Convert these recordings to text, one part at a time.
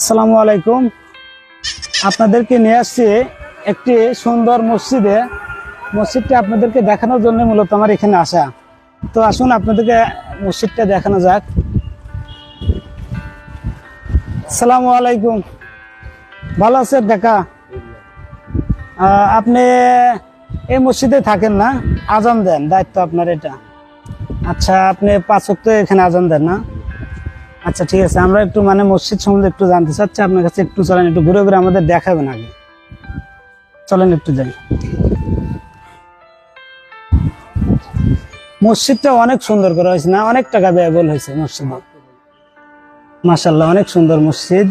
আসসালামু আলাইকুম। আপনাদেরকে নিয়ে আসছি একটি সুন্দর মসজিদে। মসজিদটা আপনাদেরকে দেখানোর জন্য মূলত আমার এখানে আসা। তো আসুন আপনাদেরকে মসজিদটা দেখানো যাক। আসসালামু আলাইকুম। ভালো আছেন কাকা? আপনি এই মসজিদে থাকেন না? আজান দেন, দায়িত্ব আপনার এটা। আচ্ছা আপনি পাঁচ ওয়াক্ত এখানে আজান দেন না? আচ্ছা ঠিক আছে, আমরা একটু মানে মসজিদ সম্বন্ধে একটু জানতে চাচ্ছি, আপনার কাছে একটু চলেন, একটু ঘুরে ঘুরে আমাদের দেখাবেন আগে। চলেন, একটু যাই। মসজিদটা অনেক সুন্দর করা হয়েছে, না, অনেক টাকা ব্যয়বল হয়েছে মসজিদে। মাসাল্লাহ অনেক সুন্দর মসজিদ।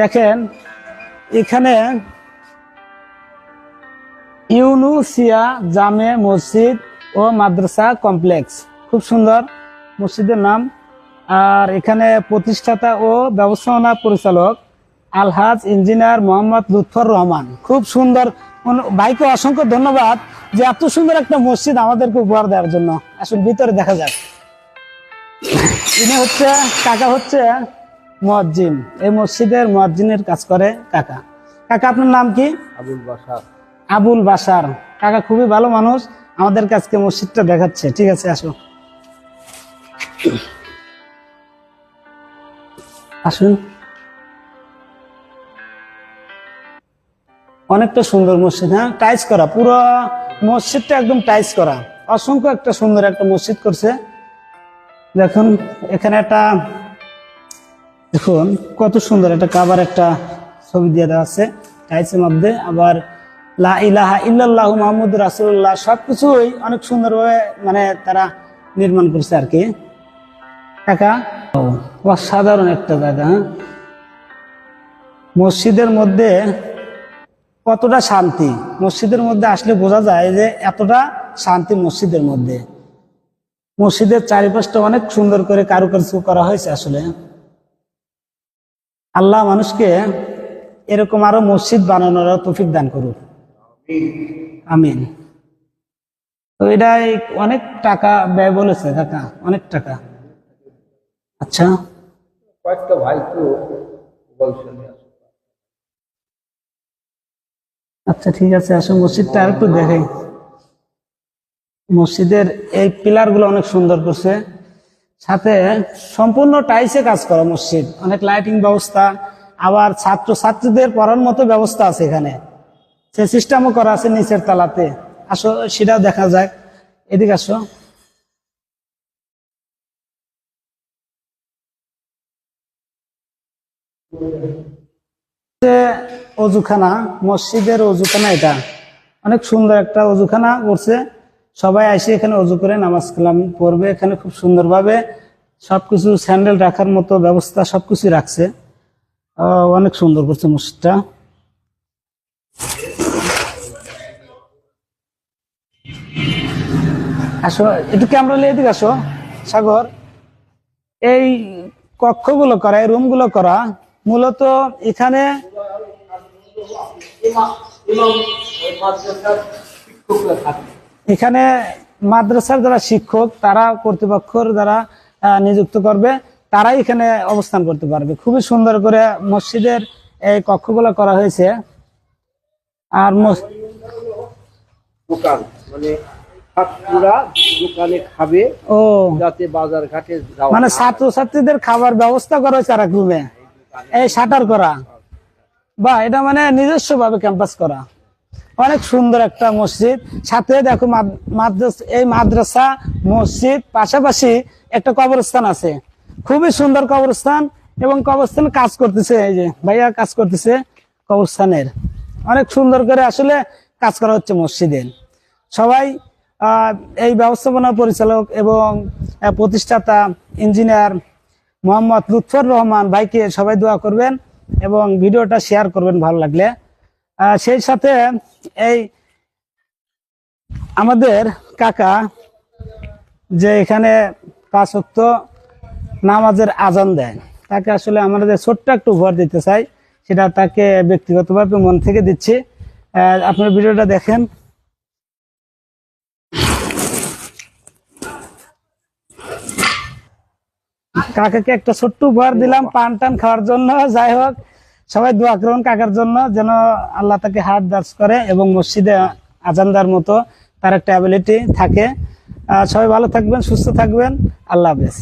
দেখেন, এখানে ইউনুসিয়া জামে মসজিদ ও মাদ্রাসা কমপ্লেক্স, খুব সুন্দর মসজিদের নাম। আর এখানে প্রতিষ্ঠাতা ও ব্যবস্থাপনা পরিচালক আলহাজ ইঞ্জিনিয়ার মোহাম্মদ লুৎফর রহমান। খুব সুন্দর ভাইকে অসংখ্য ধন্যবাদ যে এত সুন্দর একটা মসজিদ আমাদেরকে উপহার দেওয়ার জন্য। আসলে ভিতরে দেখা যাক। ইনি হচ্ছে কাকা হচ্ছে মজ্জিন এই মসজিদের মজ্জিনের কাজ করে কাকা। কাকা আপনার নাম কি? আবুল বাসার আবুল বাসার কাকা খুবই ভালো মানুষ আমাদের কাছকে মসজিদটা দেখাচ্ছে। ঠিক আছে আসো। আসুন। অনেকটা সুন্দর মসজিদ হ্যাঁ? টাইস করা, পুরো মসজিদটা একদম টাইস করা। অসংখ্য একটা সুন্দর একটা মসজিদ করছে। দেখুন, এখানে একটা, দেখুন, কত সুন্দর একটা কাবার একটা ছবি দিয়ে দেওয়া আছে টাইসের মধ্যে। আবার লা ইলাহা ইল্লাল্লাহু মাহমুদ রাসূলুল্লাহ, সবকিছুই অনেক সুন্দরভাবে মানে তারা নির্মাণ করছে আর কি। ও অসাধারণ একটা জায়গা হ্যাঁ? মসজিদের মধ্যে কতটা শান্তি? মসজিদের মধ্যে আসলে বোঝা যায় যে এতটা শান্তি মসজিদের মধ্যে। মসজিদের চারিপাশটা অনেক সুন্দর করে কারুকার্য করা হয়েছে আসলে। আল্লাহ মানুষকে এরকম আরও মসজিদ বানানোর তৌফিক দান করুক। আমিন। তো এটাই অনেক টাকা ব্যয় বলেছে কাকা অনেক টাকা। আচ্ছা। কয়েকটা ভাই তো আচ্ছা ঠিক আছে আসো মসজিদটা আর একটু দেখাই। মসজিদের এই পিলারগুলো অনেক সুন্দর করছে। সাথে সম্পূর্ণ টাইসে কাজ করা মসজিদ। অনেক লাইটিং ব্যবস্থা আবার ছাত্র ছাত্রীদের পড়ার মতো ব্যবস্থা আছে এখানে। সে সিস্টেমও করা আছে নিচের তালাতে। আসো সেটাও দেখা যায় এদিকে আসো। অজুখানা, মসজিদের অজুখানা এটা। অনেক সুন্দর একটা অজুখানা করছে। সবাই আসে এখানে অজু করে নামাজ কালাম পড়বে। এখানে খুব সুন্দরভাবে সবকিছু স্যান্ডেল রাখার মতো ব্যবস্থা সবকিছু রাখছে। অনেক সুন্দর করছে মসজিদটা। আসো, একটু ক্যামেরা নিয়ে এদিকে আসো। সাগর, এই কক্ষগুলো করা, এই রুমগুলো করা মূলত এখানে এখানে মাদ্রাসার যারা শিক্ষক তারা কর্তৃপক্ষর যারা নিযুক্ত করবে। তারাই এখানে অবস্থান করতে পারবে। খুবই সুন্দর করে মসজিদের এই কক্ষগুলো করা হয়েছে। আর দোকান মানে খাবে ও। যাতে বাজার ঘাটে মানে ছাত্রছাত্রীদের খাবার ব্যবস্থা করা হয়েছে আর এক রুমে। এই শাটার করা। বা এটা মানে নিজস্ব ভাবে ক্যাম্পাস করা। অনেক সুন্দর একটা মসজিদ। সাথে দেখো এই মাদ্রাসা, মসজিদ, পাশাপাশি একটা কবরস্থান আছে। খুবই সুন্দর কবরস্থান এবং কবরস্থান কাজ করতেছে এই যে ভাইয়া কাজ করতেছে কবরস্থানের। অনেক সুন্দর করে আসলে কাজ করা হচ্ছে মসজিদের সবাই এই ব্যবস্থাপনা পরিচালক এবং প্রতিষ্ঠাতা, ইঞ্জিনিয়ার মোহাম্মদ লুৎফর রহমান ভাইকে সবাই দোয়া করবেন এবং ভিডিওটা শেয়ার করবেন ভালো লাগলে। সেই সাথে এই আমাদের কাকা যে এখানে পাঁচ নামাজের আজান দেয়, তাকে আসলে আমরা যে ছোট্ট একটু উপহার দিতে চাই, সেটা তাকে ব্যক্তিগতভাবে মন থেকে দিচ্ছি। আপনার ভিডিওটা দেখেন। কাকাকে একটা ছোট্ট উপহার দিলাম পান টান খাওয়ার জন্য যাই হোক। সবাই দোয়া করুন কাকার জন্য যেন আল্লাহ তাকে হাত দাস করে এবং মসজিদে আজানদার মতো তার একটা অ্যাবিলিটি থাকে। সবাই ভালো থাকবেন সুস্থ থাকবেন। আল্লাহ হাফেজ।